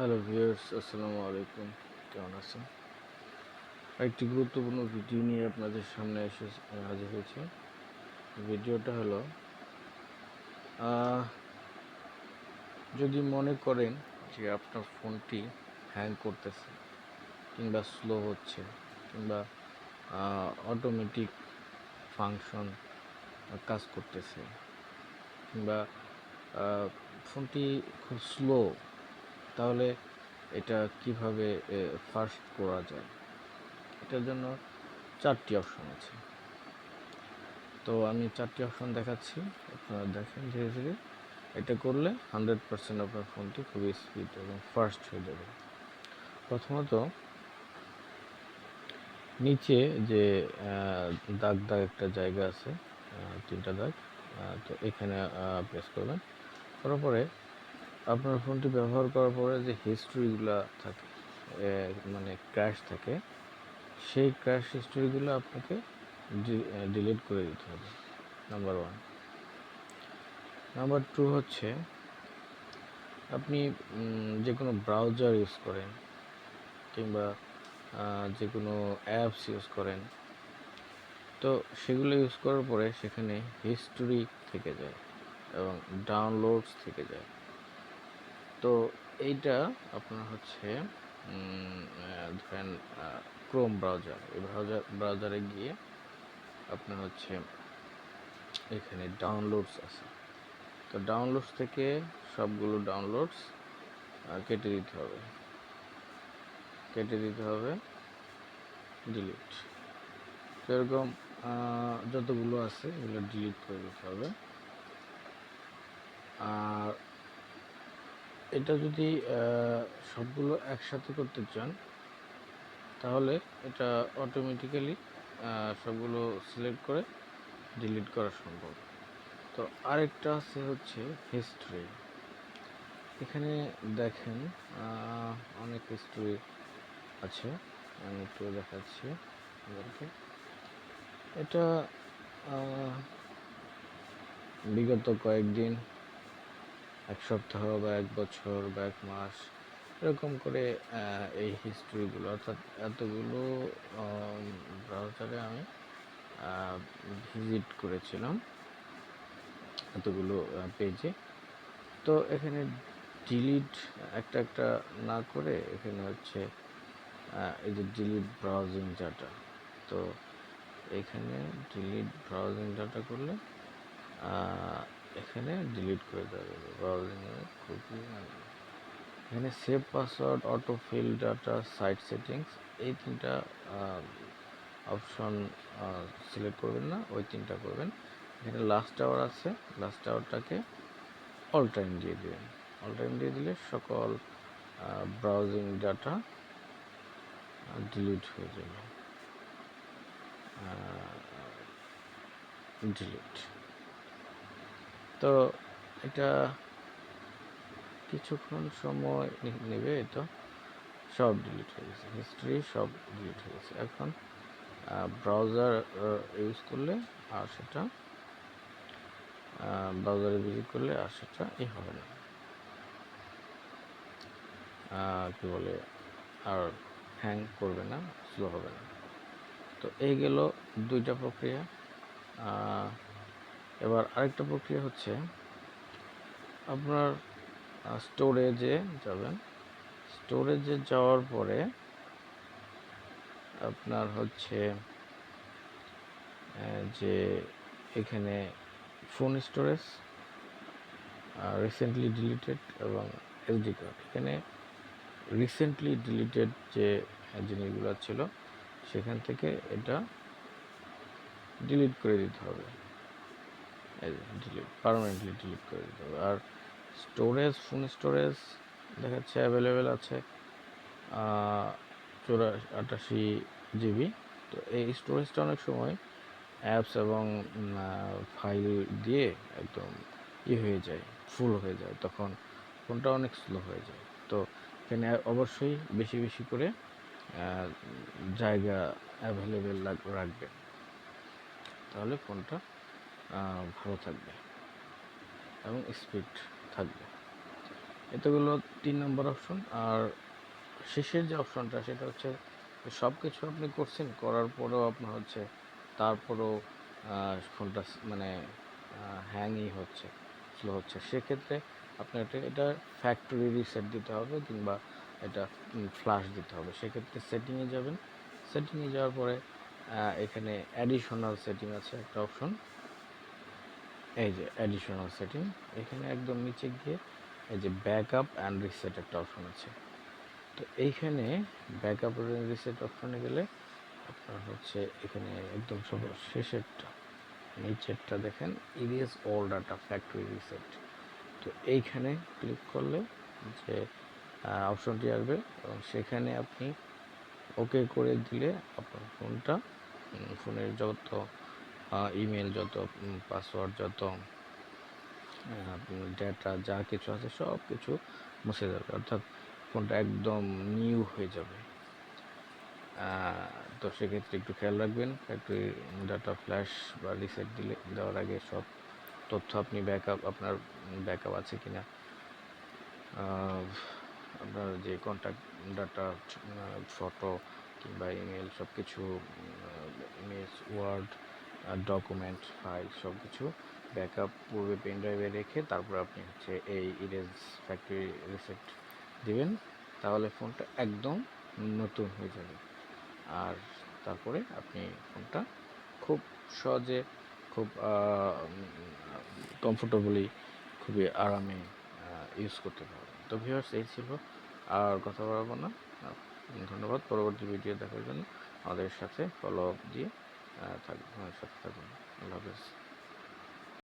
Hello viewers আসসালামু আলাইকুম কেমন আছেন? একটি গুরুত্বপূর্ণ ভিডিও নিয়ে আপনাদের সামনে এসে হাজির হয়েছে। ভিডিওটা হলো যদি মনে করেন যে আপনার ফোনটি হ্যাং করতেছে, কিংবা স্লো হচ্ছে, কিংবা অটোমেটিক ফাংশন কাজ করতেছে, কিংবা ফোনটি খুব স্লো তাহলে এটা কীভাবে ফার্স্ট করা যায়? এটার জন্য চারটি অপশন আছে। তো আমি চারটি অপশন দেখাচ্ছি। আপনারা দেখেন ধীরে ধীরে। এটা করলে হান্ড্রেড পার্সেন্ট আপনার ফোনটি খুবই স্পিড এবং ফার্স্ট হয়ে যাবে। প্রথমত, নিচে যে দাগ দাগ একটা জায়গা আছে তিনটা দাগ তো এখানে প্রেস করবেন। করার পরে আপনার ফোনটি ব্যবহার করার পরে যে হিস্ট্রিগুলো থাকে মানে ক্র্যাশ থাকে, সেই ক্র্যাশ হিস্ট্রিগুলো আপনাকে ডিলিট করে দিতে হবে নাম্বার ওয়ান নাম্বার টু হচ্ছে, আপনি যে কোনো ব্রাউজার ইউজ করেন, কিংবা যে কোনো অ্যাপস ইউজ করেন, তো সেগুলো ইউজ করার পরে সেখানে হিস্টোরি থেকে যায় এবং ডাউনলোডস থেকে যায়। তো এইটা আপনার হচ্ছে ধরেন ক্রোম ব্রাউজার এই ব্রাউজার ব্রাউজারে গিয়ে আপনার হচ্ছে এখানে ডাউনলোডস আছে। তো ডাউনলোডস থেকে সবগুলো ডাউনলোডস কেটে দিতে হবে। কেটে দিতে হবে ডিলিট তো এরকম যতগুলো আছে এগুলো ডিলিট করে দিতে হবে। আর এটা যদি সবগুলো একসাথে করতে চান, তাহলে এটা অটোমেটিক্যালি সবগুলো সিলেক্ট করে ডিলিট করা সম্ভব। তো আরেকটা আছে হচ্ছে হিস্ট্রি এখানে দেখেন অনেক হিস্ট্রি আছে। আমি একটু দেখাচ্ছি আপনাদেরকে। এটা বিগত কয়েকদিন এক সপ্তাহ বা এক বছর বা এক মাস এরকম করে এই হিস্ট্রিগুলো অর্থাৎ এতগুলো ব্রাউজারে আমি ভিজিট করেছিলাম এতগুলো পেজে তো এখানে ডিলিট একটা একটা না করে এখানে হচ্ছে এই যে ডিলিট ব্রাউজিং ডাটা তো এখানে ডিলিট ব্রাউজিং ডাটা করলে এখানে ডিলিট করে দেওয়া যাবে ব্রাউজিং খুবই এখানে save password auto fill data site settings এই তিনটা অপশন সিলেক্ট করবেন না, ওই তিনটা করবেন। এখানে লাস্ট আওয়ার আছে লাস্ট আওয়ারটাকে অল টাইম দিয়ে দেবেন। অল টাইম দিয়ে দিলে সকল ব্রাউজিং ডাটা ডিলিট হয়ে যাবে। ডিলিট তো এটা কিছুক্ষণ সময় নেবে তো সব ডিলিট হয়ে গেছে। হিস্ট্রি সব ডিলিট হয়ে গেছে। এখন ব্রাউজার ইউজ করলে আর সেটা ব্রাউজারে ভিজিট করলে আর সেটা ই হবে না। কি বলে, আর হ্যাং করবে না স্লো হবে না। তো এই গেল দুইটা প্রক্রিয়া। এবার আরেকটা প্রক্রিয়া হচ্ছে আপনার স্টোরেজে যাবেন। স্টোরেজে যাওয়ার পরে আপনার হচ্ছে যে এখানে ফোন স্টোরেজ রিসেন্টলি ডিলিটেড এবং এসডি কার্ড এখানে রিসেন্টলি ডিলিটেড যে জিনিসগুলো ছিল, সেখান থেকে এটা ডিলিট করে দিতে হবে। ডিলিট পারমানেন্টলি ডিলিট করে দিতে হবে। আর স্টোরেজ ফোন স্টোরেজ দেখাচ্ছে অ্যাভেলেবেল আছে চৌরা আটাশি জিবি তো এই স্টোরেজটা অনেক সময় অ্যাপস এবং ফাইল দিয়ে একদম ই হয়ে যায় ফুল হয়ে যায়। তখন ফোনটা অনেক স্লো হয়ে যায়। তো এখানে অবশ্যই বেশি বেশি করে জায়গা অ্যাভেলেবেল রাখবেন। তাহলে ফোনটা ভালো থাকবে এবং স্পিড থাকবে। এতগুলো তিন নম্বর অপশন আর শেষের যে অপশনটা সেটা হচ্ছে সব কিছু আপনি করছেন, করার পরেও আপনার হচ্ছে, তারপরেও ফোনটা মানে হ্যাংই হচ্ছে স্লো হচ্ছে। সেক্ষেত্রে আপনার এটা এটা ফ্যাক্টরি রিসেট দিতে হবে কিংবা এটা ফ্লাশ দিতে হবে। সেক্ষেত্রে সেটিংয়ে যাবেন। সেটিংয়ে যাওয়ার পরে এখানে অ্যাডিশনাল সেটিং আছে একটা অপশন এই যে অ্যাডিশনাল সেটিং এখানে একদম নিচে গিয়ে এই যে ব্যাকআপ অ্যান্ড রিসেট একটা অপশন আছে। তো এইখানে ব্যাকআপ রিসেট অপশনে গেলে আপনার হচ্ছে এখানে একদম সব শেষেরটা, নিচেরটা দেখেন erase all data factory reset তো এইখানে ক্লিক করলে যে অপশনটি আসবে এবং সেখানে আপনি ওকে করে দিলে আপনার ফোনটা ফোনের যত ইমেল যত পাসওয়ার্ড যত ডেটা যা কিছু আছে সব কিছু মুছে যাবে অর্থাৎ ফোনটা একদম নিউ হয়ে যাবে। তো সেক্ষেত্রে একটু খেয়াল রাখবেন ফ্যাক্টরি ডাটা ফ্ল্যাশ বা রিসেট দিলে, দেওয়ার আগে সব তথ্য আপনি ব্যাকআপ আপনার ব্যাকআপ আছে কি না আপনার যে কন্ট্যাক্ট ডাটা ফটো কিংবা ইমেল সব কিছু ইমেজ ওয়ার্ড ডকুমেন্ট ফাইল সব কিছু ব্যাকআপ পূর্বে পেন ড্রাইভে রেখে তারপর আপনি হচ্ছে এই ইরেজ ফ্যাক্টরি রিসেট দিবেন। তাহলে ফোনটা একদম নতুন হয়ে যাবে। আর তারপরে আপনি ফোনটা খুব সহজে, খুব কমফোর্টেবলি খুবই আরামে ইউজ করতে পারবেন। তো ভিউয়ার্স এই ছিল। আর কথা বলব না। ধন্যবাদ। পরবর্তী ভিডিও দেখার জন্য আমাদের সাথে ফলো আপ দিয়ে থাকবেন সব থাকুন। আল্লাহ হাফেজ।